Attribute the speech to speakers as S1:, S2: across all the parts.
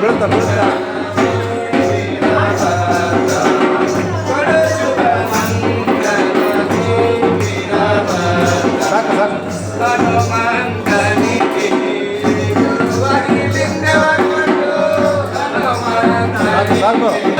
S1: బ్రత బ్రత Thank you.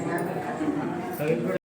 S1: dinámica.